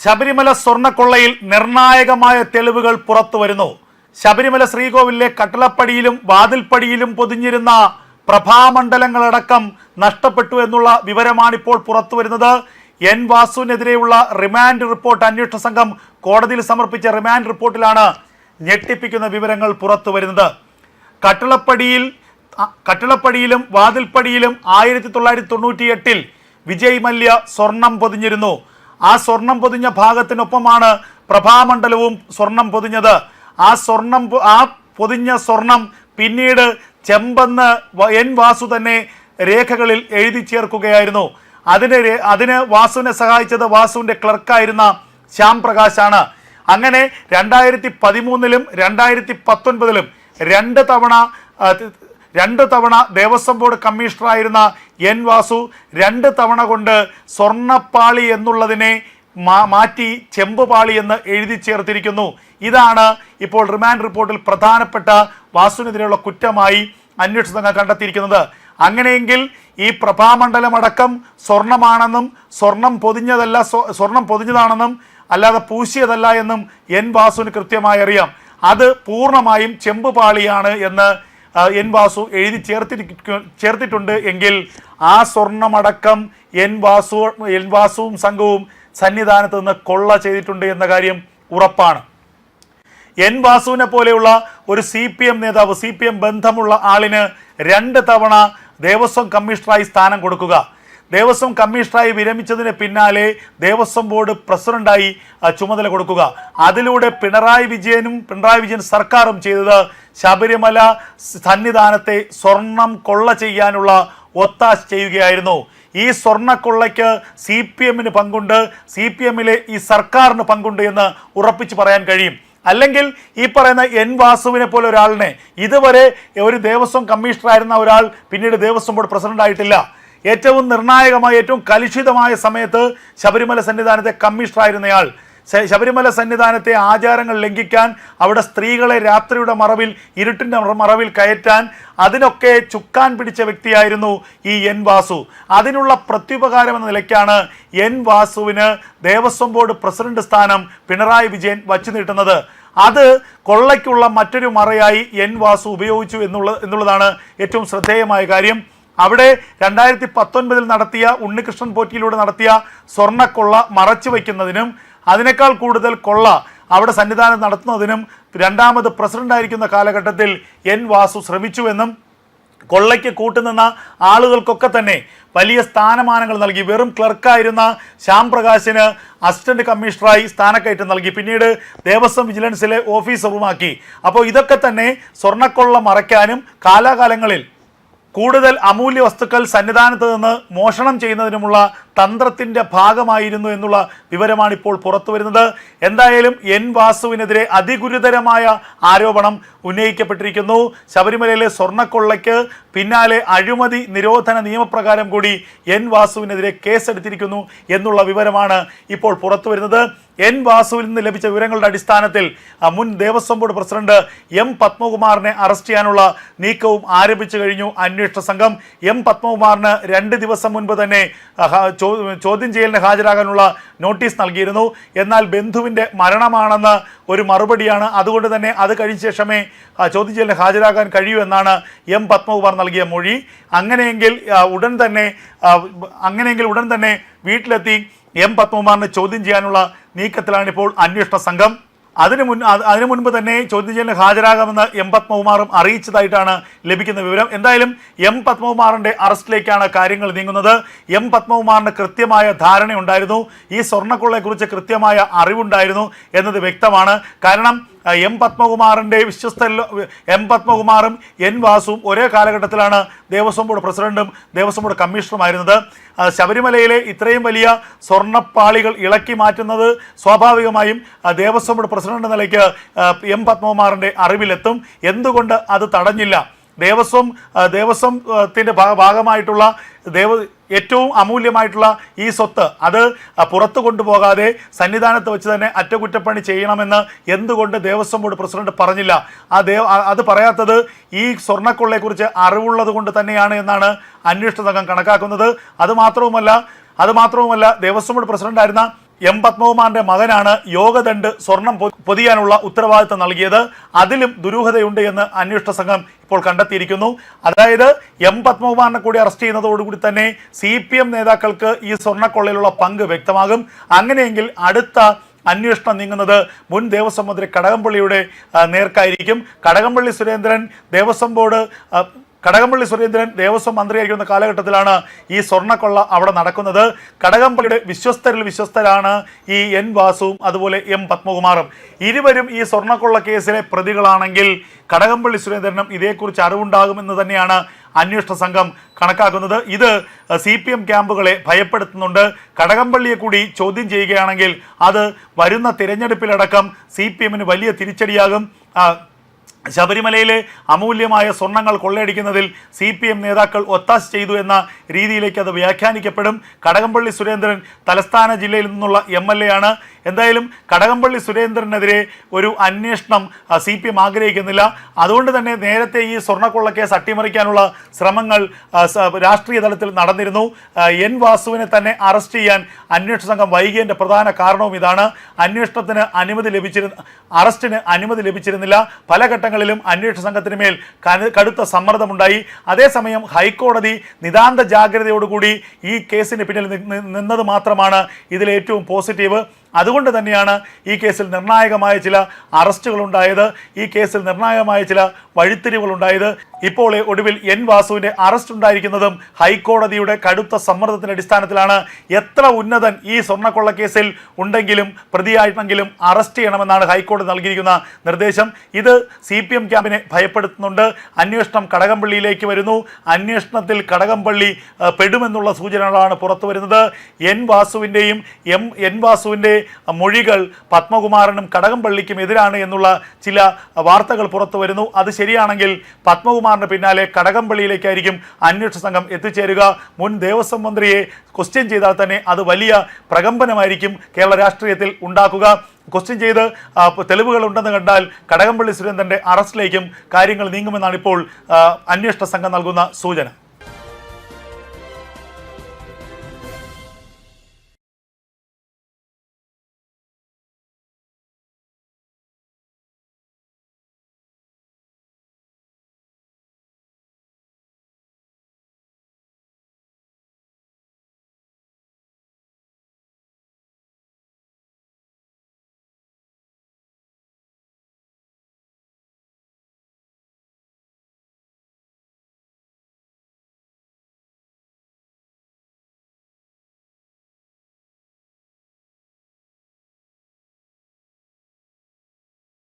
ശബരിമല സ്വർണക്കൊള്ളയിൽ നിർണായകമായ തെളിവുകൾ പുറത്തു വരുന്നു. ശബരിമല ശ്രീകോവിലെ കട്ടളപ്പടിയിലും വാതിൽപ്പടിയിലും പൊതിഞ്ഞിരുന്ന പ്രഭാമണ്ഡലങ്ങളടക്കം നഷ്ടപ്പെട്ടു എന്നുള്ള വിവരമാണിപ്പോൾ പുറത്തു വരുന്നത്. എൻ വാസുവിനെതിരെയുള്ള റിമാൻഡ് റിപ്പോർട്ട് അന്വേഷണ സംഘം കോടതിയിൽ സമർപ്പിച്ച റിമാൻഡ് റിപ്പോർട്ടിലാണ് ഞെട്ടിപ്പിക്കുന്ന വിവരങ്ങൾ പുറത്തു വരുന്നത്. കട്ടിളപ്പടിയിൽ കട്ടളപ്പടിയിലും വാതിൽപ്പടിയിലും ആയിരത്തി തൊള്ളായിരത്തി തൊണ്ണൂറ്റി എട്ടിൽ വിജയ് മല്യ സ്വർണം പൊതിഞ്ഞിരുന്നു. ആ സ്വർണം പൊതിഞ്ഞ ഭാഗത്തിനൊപ്പമാണ് പ്രഭാമണ്ഡലവും സ്വർണം പൊതിഞ്ഞത്. ആ സ്വർണം ആ പൊതിഞ്ഞ സ്വർണം പിന്നീട് ചെമ്പെന്ന് എൻ വാസു തന്നെ രേഖകളിൽ എഴുതി ചേർക്കുകയായിരുന്നു. അതിന് അതിന് വാസുവിനെ സഹായിച്ചത് വാസുവിന്റെ ക്ലർക്കായിരുന്ന ശ്യാം പ്രകാശാണ്. അങ്ങനെ രണ്ടായിരത്തി പതിമൂന്നിലും രണ്ടായിരത്തി പത്തൊൻപതിലും രണ്ട് തവണ രണ്ട് തവണ ദേവസ്വം ബോർഡ് കമ്മീഷണറായിരുന്ന എൻ വാസു രണ്ട് തവണ കൊണ്ട് സ്വർണപ്പാളി എന്നുള്ളതിനെ മാറ്റി ചെമ്പുപാളി എന്ന് എഴുതി ചേർത്തിരിക്കുന്നു. ഇതാണ് ഇപ്പോൾ റിമാൻഡ് റിപ്പോർട്ടിൽ പ്രധാനപ്പെട്ട വാസുവിനെതിരെയുള്ള കുറ്റമായി അന്വേഷണ സംഘം കണ്ടെത്തിയിരിക്കുന്നത്. അങ്ങനെയെങ്കിൽ ഈ പ്രഭാമണ്ഡലമടക്കം സ്വർണമാണെന്നും സ്വർണം പൊതിഞ്ഞതല്ല സ്വ- സ്വർണം പൊതിഞ്ഞതാണെന്നും അല്ലാതെ പൂശിയതല്ല എന്നും എൻ വാസുവിന് കൃത്യമായി അറിയാം. അത് പൂർണമായും ചെമ്പുപാളിയാണ് എന്ന് എൻ വാസു എഴുതി ചേർത്തിരിക്കും ചേർത്തിട്ടുണ്ട് എങ്കിൽ ആ സ്വർണമടക്കം എൻ വാസു എൻ വാസുവും സംഘവും സന്നിധാനത്ത് നിന്ന് കൊള്ള ചെയ്തിട്ടുണ്ട് എന്ന കാര്യം ഉറപ്പാണ്. എൻ വാസുവിനെ പോലെയുള്ള ഒരു സി പി എം നേതാവ് സി പി എം ബന്ധമുള്ള ആളിന് രണ്ട് തവണ ദേവസ്വം കമ്മീഷണറായി സ്ഥാനം കൊടുക്കുക. ദേവസ്വം കമ്മീഷണറായി വിരമിച്ചതിന് പിന്നാലെ ദേവസ്വം ബോർഡ് പ്രസിഡന്റായി ചുമതല കൊടുക്കുക. അതിലൂടെ പിണറായി വിജയനും പിണറായി വിജയൻ സർക്കാരും ചെയ്തത് ശബരിമല സന്നിധാനത്തെ സ്വർണം കൊള്ള ചെയ്യാനുള്ള ഒത്താശ ചെയ്യുകയായിരുന്നു. ഈ സ്വർണക്കൊള്ളയ്ക്ക് സി പി എമ്മിന് പങ്കുണ്ട്. സി പി എമ്മിലെ ഈ സർക്കാരിന് പങ്കുണ്ട് എന്ന് ഉറപ്പിച്ച് പറയാൻ കഴിയും. അല്ലെങ്കിൽ ഈ പറയുന്ന എൻ വാസുവിനെ പോലെ ഒരാളിനെ ഇതുവരെ ഒരു ദേവസ്വം കമ്മീഷണറായിരുന്ന ഒരാൾ പിന്നീട് ദേവസ്വം ബോർഡ് പ്രസിഡന്റ് ആയിട്ടില്ല ഏറ്റവും നിർണായകമായ ഏറ്റവും കലുഷിതമായ സമയത്ത് ശബരിമല സന്നിധാനത്തെ കമ്മീഷണറായിരുന്നയാൾ ശബരിമല സന്നിധാനത്തെ ആചാരങ്ങൾ ലംഘിക്കാൻ അവിടെ സ്ത്രീകളെ രാത്രിയുടെ മറവിൽ ഇരുട്ടിന്റെ മറവിൽ കയറ്റാൻ അതിനൊക്കെ ചുക്കാൻ പിടിച്ച വ്യക്തിയായിരുന്നു ഈ എൻ വാസു. അതിനുള്ള പ്രത്യുപകാരം എന്ന നിലയ്ക്കാണ് എൻ വാസുവിന് ദേവസ്വം ബോർഡ് പ്രസിഡന്റ് സ്ഥാനം പിണറായി വിജയൻ വച്ചു നീട്ടുന്നത്. അത് കൊള്ളയ്ക്കുള്ള മറ്റൊരു മറയായി എൻ വാസു ഉപയോഗിച്ചു എന്നുള്ള എന്നുള്ളതാണ് ഏറ്റവും ശ്രദ്ധേയമായ കാര്യം. അവിടെ രണ്ടായിരത്തി പത്തൊൻപതിൽ നടത്തിയ ഉണ്ണികൃഷ്ണൻ പോറ്റിയിലൂടെ നടത്തിയ സ്വർണക്കൊള്ള മറച്ചു വയ്ക്കുന്നതിനും അതിനേക്കാൾ കൂടുതൽ കൊള്ള അവിടെ സന്നിധാനം നടത്തുന്നതിനും രണ്ടാമത് പ്രസിഡന്റായിരിക്കുന്ന കാലഘട്ടത്തിൽ എൻ വാസു ശ്രമിച്ചുവെന്നും കൊള്ളയ്ക്ക് കൂട്ടുനിന്ന ആളുകൾക്കൊക്കെ തന്നെ വലിയ സ്ഥാനമാനങ്ങൾ നൽകി. വെറും ക്ലർക്കായിരുന്ന ശ്യാം പ്രകാശിന് അസിസ്റ്റന്റ് കമ്മീഷണറായി സ്ഥാനക്കയറ്റം നൽകി. പിന്നീട് ദേവസ്വം വിജിലൻസിലെ ഓഫീസറുമാക്കി അപ്പോൾ ഇതൊക്കെ തന്നെ സ്വർണക്കൊള്ള മറയ്ക്കാനും കാലാകാലങ്ങളിൽ കൂടുതൽ അമൂല്യ വസ്തുക്കൾ സന്നിധാനത്ത് നിന്ന് മോഷണം ചെയ്യുന്നതിനുമുള്ള തന്ത്രത്തിന്റെ ഭാഗമായിരുന്നു എന്നുള്ള വിവരമാണ് ഇപ്പോൾ പുറത്തു വരുന്നത് എന്തായാലും എൻ വാസുവിനെതിരെ അതിഗുരുതരമായ ആരോപണം ഉന്നയിക്കപ്പെട്ടിരിക്കുന്നു. ശബരിമലയിലെ സ്വർണക്കൊള്ളയ്ക്ക് പിന്നാലെ അഴിമതി നിരോധന നിയമപ്രകാരം കൂടി എൻ വാസുവിനെതിരെ കേസെടുത്തിരിക്കുന്നു എന്നുള്ള വിവരമാണ് ഇപ്പോൾ പുറത്തു വരുന്നത് എൻ വാസുവിൽ നിന്ന് ലഭിച്ച വിവരങ്ങളുടെ അടിസ്ഥാനത്തിൽ മുൻ ദേവസ്വം ബോർഡ് പ്രസിഡന്റ് എം പത്മകുമാറിനെ അറസ്റ്റ് ചെയ്യാനുള്ള നീക്കവും ആരംഭിച്ചു കഴിഞ്ഞു അന്വേഷണ സംഘം. എം പത്മകുമാറിന് രണ്ട് ദിവസം മുൻപ് തന്നെ ചോദ്യം ചെയ്യലിന് ഹാജരാകാനുള്ള നോട്ടീസ് നൽകിയിരുന്നു. എന്നാൽ ബന്ധുവിന്റെ മരണമാണെന്ന് ഒരു മറുപടിയാണ്. അതുകൊണ്ട് തന്നെ അത് കഴിഞ്ഞ ശേഷമേ ചോദ്യം ചെയ്യലിന് ഹാജരാകാൻ കഴിയൂ എന്നാണ് എം പത്മകുമാർ നൽകിയ മൊഴി. അങ്ങനെയെങ്കിൽ ഉടൻ തന്നെ അങ്ങനെയെങ്കിൽ ഉടൻ തന്നെ വീട്ടിലെത്തി എം പത്മകുമാറിനെ ചോദ്യം ചെയ്യാനുള്ള നീക്കത്തിലാണ് ഇപ്പോൾ അന്വേഷണ സംഘം. അതിനു മുൻ അതിനു മുൻപ് തന്നെ ചോദ്യം ചെയ്യലിന് ഹാജരാകാമെന്ന് എം പത്മകുമാറും അറിയിച്ചതായിട്ടാണ് ലഭിക്കുന്ന വിവരം. എന്തായാലും എം പത്മകുമാറിന്റെ അറസ്റ്റിലേക്കാണ് കാര്യങ്ങൾ നീങ്ങുന്നത്. എം പത്മകുമാറിന് കൃത്യമായ ധാരണയുണ്ടായിരുന്നു. ഈ സ്വർണക്കൊള്ളയെക്കുറിച്ച് കൃത്യമായ അറിവുണ്ടായിരുന്നു എന്നത് വ്യക്തമാണ്. കാരണം എം പത്മകുമാറിന്റെ വിശ്വസ്ത എം പത്മകുമാറും എൻ വാസുവും ഒരേ കാലഘട്ടത്തിലാണ് ദേവസ്വം ബോർഡ് പ്രസിഡന്റും ദേവസ്വം ബോർഡ് കമ്മീഷണറുമായിരുന്നത് ശബരിമലയിലെ ഇത്രയും വലിയ സ്വർണപ്പാളികൾ ഇളക്കി മാറ്റുന്നത് സ്വാഭാവികമായും ദേവസ്വം ബോർഡ് പ്രസിഡന്റ് നിലയ്ക്ക് എം പത്മകുമാറിന്റെ അറിവിലെത്തും. എന്തുകൊണ്ട് അത് തടഞ്ഞില്ല? ദേവസ്വം ദേവസ്വത്തിന്റെ ഭാഗമായിട്ടുള്ള ദേവ ഏറ്റവും അമൂല്യമായിട്ടുള്ള ഈ സ്വത്ത് അത് പുറത്തു കൊണ്ടുപോകാതെ സന്നിധാനത്ത് വെച്ച് തന്നെ അറ്റകുറ്റപ്പണി ചെയ്യണമെന്ന് എന്തുകൊണ്ട് ദേവസ്വം ബോർഡ് പ്രസിഡന്റ് പറഞ്ഞില്ല? ആ ദേവ അത് പറയാത്തത് ഈ സ്വർണക്കൊള്ളയെക്കുറിച്ച് അറിവുള്ളത് കൊണ്ട് തന്നെയാണ് എന്നാണ് അന്വേഷണ സംഘം കണക്കാക്കുന്നത്. അതുമാത്രവുമല്ല അതുമാത്രവുമല്ല അത് മാത്രവുമല്ല ദേവസ്വം ബോർഡ് പ്രസിഡന്റായിരുന്ന എം പത്മകുമാറിന്റെ മകനാണ് യോഗദണ്ഡ് സ്വർണം പൊതിയാനുള്ള ഉത്തരവാദിത്തം നൽകിയത്. അതിലും ദുരൂഹതയുണ്ട് എന്ന് അന്വേഷണ സംഘം ഇപ്പോൾ കണ്ടെത്തിയിരിക്കുന്നു. അതായത് എം പത്മകുമാറിനെ കൂടി അറസ്റ്റ് ചെയ്യുന്നതോടുകൂടി തന്നെ സി പി എം നേതാക്കൾക്ക് ഈ സ്വർണക്കൊള്ളയിലുള്ള പങ്ക് വ്യക്തമാകും. അങ്ങനെയെങ്കിൽ അടുത്ത അന്വേഷണം നീങ്ങുന്നത് മുൻ ദേവസ്വം മന്ത്രി കടകംപള്ളിയുടെ നേർക്കായിരിക്കും. കടകംപള്ളി സുരേന്ദ്രൻ ദേവസ്വം ബോർഡ് കടകംപള്ളി സുരേന്ദ്രൻ ദേവസ്വം മന്ത്രിയായിരിക്കുന്ന കാലഘട്ടത്തിലാണ് ഈ സ്വർണക്കൊള്ള അവിടെ നടക്കുന്നത്. കടകംപള്ളിയുടെ വിശ്വസ്തരിൽ വിശ്വസ്തരാണ് ഈ എൻ വാസുവും അതുപോലെ എം പത്മകുമാറും. ഇരുവരും ഈ സ്വർണക്കൊള്ള കേസിലെ പ്രതികളാണെങ്കിൽ കടകംപള്ളി സുരേന്ദ്രനും ഇതേക്കുറിച്ച് അറിവുണ്ടാകുമെന്ന് തന്നെയാണ് അന്വേഷണ സംഘം കണക്കാക്കുന്നത്. ഇത് സി പി എം ക്യാമ്പുകളെ ഭയപ്പെടുത്തുന്നുണ്ട്. കടകംപള്ളിയെ കൂടി ചോദ്യം ചെയ്യുകയാണെങ്കിൽ അത് വരുന്ന തിരഞ്ഞെടുപ്പിലടക്കം സി പി എമ്മിന് വലിയ തിരിച്ചടിയാകും. ശബരിമലയിലെ അമൂല്യമായ സ്വർണങ്ങൾ കൊള്ളയടിക്കുന്നതിൽ സി പി എം നേതാക്കൾ ഒത്താശ ചെയ്തു എന്ന രീതിയിലേക്ക് അത് വ്യാഖ്യാനിക്കപ്പെടും. കടകംപള്ളി സുരേന്ദ്രൻ തലസ്ഥാന ജില്ലയിൽ നിന്നുള്ള എം എൽ എ ആണ്. എന്തായാലും കടകംപള്ളി സുരേന്ദ്രനെതിരെ ഒരു അന്വേഷണം സി പി എം ആഗ്രഹിക്കുന്നില്ല. അതുകൊണ്ട് തന്നെ നേരത്തെ ഈ സ്വർണക്കൊള്ളക്കേസ് അട്ടിമറിക്കാനുള്ള ശ്രമങ്ങൾ രാഷ്ട്രീയ തലത്തിൽ നടന്നിരുന്നു. എൻ വാസുവിനെ തന്നെ അറസ്റ്റ് ചെയ്യാൻ അന്വേഷണ സംഘം വൈകിയതിന്റെ പ്രധാന കാരണവും ഇതാണ്. അന്വേഷണത്തിന് അനുമതി ലഭിച്ചിരുന്ന അറസ്റ്റിന് അനുമതി ലഭിച്ചിരുന്നില്ല. പല ഘട്ടങ്ങളിലും അന്വേഷണ സംഘത്തിന് മേൽ കടുത്ത സമ്മർദ്ദമുണ്ടായി. അതേസമയം ഹൈക്കോടതി നിതാന്ത ജാഗ്രതയോടുകൂടി ഈ കേസിന് പിന്നിൽ നിന്നത് മാത്രമാണ് ഇതിലേറ്റവും പോസിറ്റീവ്. അതുകൊണ്ട് തന്നെയാണ് ഈ കേസിൽ നിർണായകമായ ചില അറസ്റ്റുകൾ ഉണ്ടായത് ഈ കേസിൽ നിർണായകമായ ചില വഴിത്തിരിവുകൾ ഉണ്ടായത് ഇപ്പോൾ ഒടുവിൽ എൻ വാസുവിന്റെ അറസ്റ്റ് ഉണ്ടായിരിക്കുന്നതും ഹൈക്കോടതിയുടെ കടുത്ത സമ്മർദ്ദത്തിന്റെ അടിസ്ഥാനത്തിലാണ് എത്ര ഉന്നതൻ ഈ സ്വർണക്കൊള്ള കേസിൽ ഉണ്ടെങ്കിലും പ്രതിയായിട്ടെങ്കിലും അറസ്റ്റ് ചെയ്യണമെന്നാണ് ഹൈക്കോടതി നൽകിയിരിക്കുന്ന നിർദ്ദേശം. ഇത് സി പി എം ക്യാമ്പിനെ ഭയപ്പെടുത്തുന്നുണ്ട്. അന്വേഷണം കടകംപള്ളിയിലേക്ക് വരുന്നു. അന്വേഷണത്തിൽ കടകംപള്ളി പെടുമെന്നുള്ള സൂചനകളാണ് പുറത്തു വരുന്നത്. എൻ വാസുവിന്റെയും എം എൻ വാസുവിന്റെ മൊഴികൾ പത്മകുമാറിനും കടകംപള്ളിക്കും എതിരാണ് എന്നുള്ള ചില വാർത്തകൾ പുറത്തു വരുന്നു. അത് ശരിയാണെങ്കിൽ പത്മകുമാറിന് പിന്നാലെ കടകംപള്ളിയിലേക്കായിരിക്കും അന്വേഷണ സംഘം എത്തിച്ചേരുക. മുൻ ദേവസ്വം മന്ത്രിയെ ക്വസ്റ്റ്യൻ ചെയ്താൽ തന്നെ അത് വലിയ പ്രകമ്പനമായിരിക്കും കേരള രാഷ്ട്രീയത്തിൽ ഉണ്ടാക്കുക. ക്വസ്റ്റ്യൻ ചെയ്ത് തെളിവുകൾ ഉണ്ടെന്ന് കണ്ടാൽ കടകംപള്ളി സുരേന്ദ്രന്റെ അറസ്റ്റിലേക്കും കാര്യങ്ങൾ നീങ്ങുമെന്നാണ് ഇപ്പോൾ അന്വേഷണ സംഘം നൽകുന്ന സൂചന.